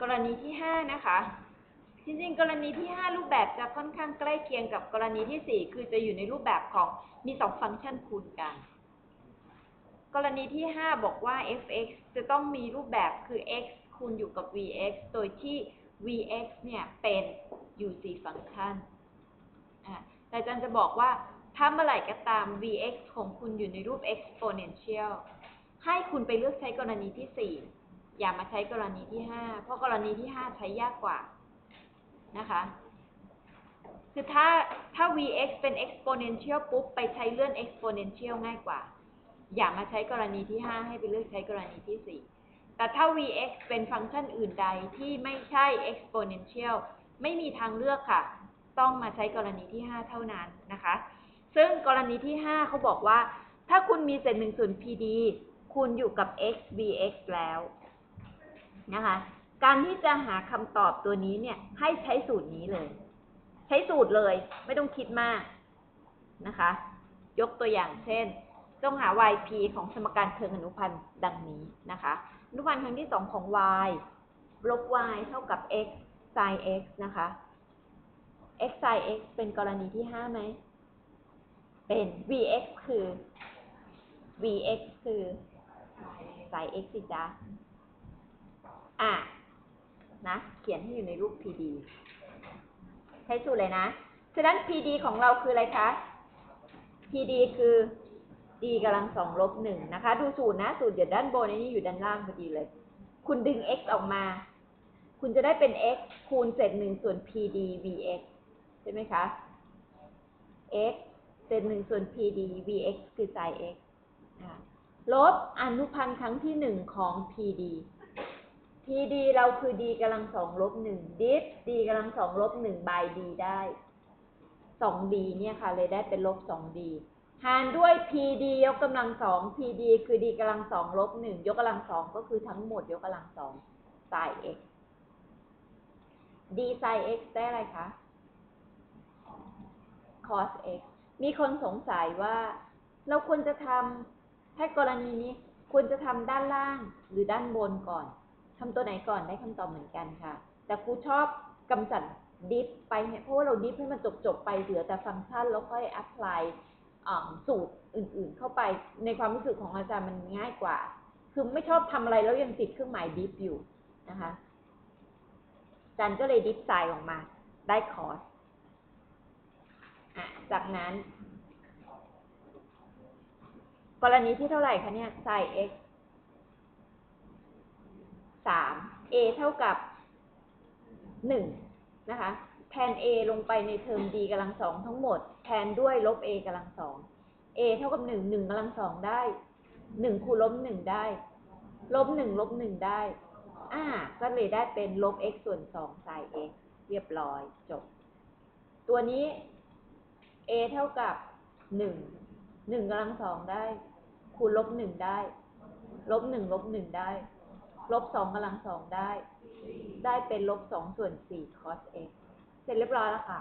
กรณีที่ห้านะคะ จริงๆ กรณีที่ 5 รูปแบบจะค่อนข้างใกล้เคียงกับกรณีที่ 4 คือจะอยู่ในรูปแบบของมี 2 ฟังก์ชันคูณกัน กรณีที่ 5 บอกว่า f(x) จะต้องมีรูปแบบคือ x คูณอยู่กับ v(x) โดยที่ v(x) เนี่ยเป็นอยู่4ฟังก์ชันอะแต่อาจารย์จะบอกว่าถ้าเมื่อไหร่ก็ตาม v(x) ของคุณอยู่ในรูป exponential ให้คุณไปเลือกใช้กรณีที่ 4 อย่ามาใช้กรณีที่5เพราะกรณีที่5ใช้ยากกว่านะคะ คือถ้าถ้า vx เป็น exponential ปุ๊บ ไปใช้เลื่อน exponential ง่ายกว่า อย่ามาใช้กรณีที่5ให้ไปเลือกใช้กรณีที่4แต่ถ้า vx เป็นฟังก์ชันอื่นใดที่ไม่ใช่ exponential ไม่มีทางเลือกค่ะ ต้องมาใช้กรณีที่ 5 เท่านั้นนะคะ ซึ่งกรณีที่ 5เขาบอกว่า ถ้าคุณมีเศษหนึ่งส่วน pd คุณอยู่กับ x vx แล้ว นะคะ การที่จะหาคำตอบตัวนี้เนี่ย ให้ใช้สูตรนี้เลย ใช้สูตรเลยไม่ต้องคิดมากนะคะ ยกตัวอย่างเช่นต้องหา yp ของสมการเชิงอนุพันธ์ดังนี้นะคะ อนุพันธ์ครั้งที่2ของ y ลบ y เท่ากับ x sin x นะคะ x sin x เป็นกรณีที่5ไหม เป็น vx คือ vx คือ sin x สิจ๊ะ นะ เขียนให้อยู่ในรูป PD ใช้สูตรเลยนะ ฉะนั้น PD ของเราคืออะไรคะ PD คือ d กำลังสองลบหนึ่งนะคะ ดูสูตรนะ สูตรอยู่ด้านบนอันนี้อยู่ด้านล่างพอดีเลย คุณดึง x ออกมา คุณจะได้เป็น x คูณเศษหนึ่งส่วน PD vx ใช่ไหมคะ x เศษหนึ่งส่วน PD vx คือ sin x ลบอนุพันธ์ครั้งที่หนึ่งของ PD PD เราคือ d กำลังสองลบหนึ่งดิฟ d กำลังสองลบหนึ่ง by d ได้สอง d เนี่ยค่ะ เลยได้เป็นลบสอง d หารด้วย PD ยกกำลังสอง PD คือ d กำลังสองลบหนึ่งยกกำลังสองก็คือทั้งหมดยกกำลังสอง sin x d sin x ได้อะไรคะ cos x มีคนสงสัยว่า เราควรจะทำถ้ากรณีนี้ควรจะทำด้านล่างหรือด้านบนก่อน ทำตัวไหนก่อนได้คำตอบเหมือนกันค่ะ แต่ครูชอบกำจัดดิฟไปเนี่ยเพราะว่าเราดิฟให้มันจบจบๆไปเหลือแต่ฟังก์ชันแล้วค่อยแอพพลายสูตรอื่นๆ เข้าไปในความรู้สึกของอาจารย์มันง่ายกว่า คือไม่ชอบทำอะไรแล้วยังติดเครื่องหมายดิฟอยู่นะคะอาจารย์ก็เลยดิฟไซน์ออกมาได้คอสอะจากนั้น กรณีที่เท่าไหร่คะเนี่ย sin x สาม a เท่ากับหนึ่งนะคะแทน a ลงไปในเทอม d กำลังสองทั้งหมด แทนด้วยลบ a กำลังสอง a เท่ากับหนึ่งหนึ่งกำลังสองได้หนึ่งคูณลบหนึ่งได้ ลบหนึ่งลบหนึ่งได้ อ่า ก็เลยได้เป็นลบ x ส่วนสอง sin x เรียบร้อยจบ ตัวนี้ a เท่ากับหนึ่งหนึ่งกำลังสองได้ คูณลบหนึ่งได้ ลบหนึ่งลบหนึ่งได้ ลบสองกำลังสองได้ ได้เป็นลบสองส่วนสี่ cos x เสร็จเรียบร้อยแล้วค่ะ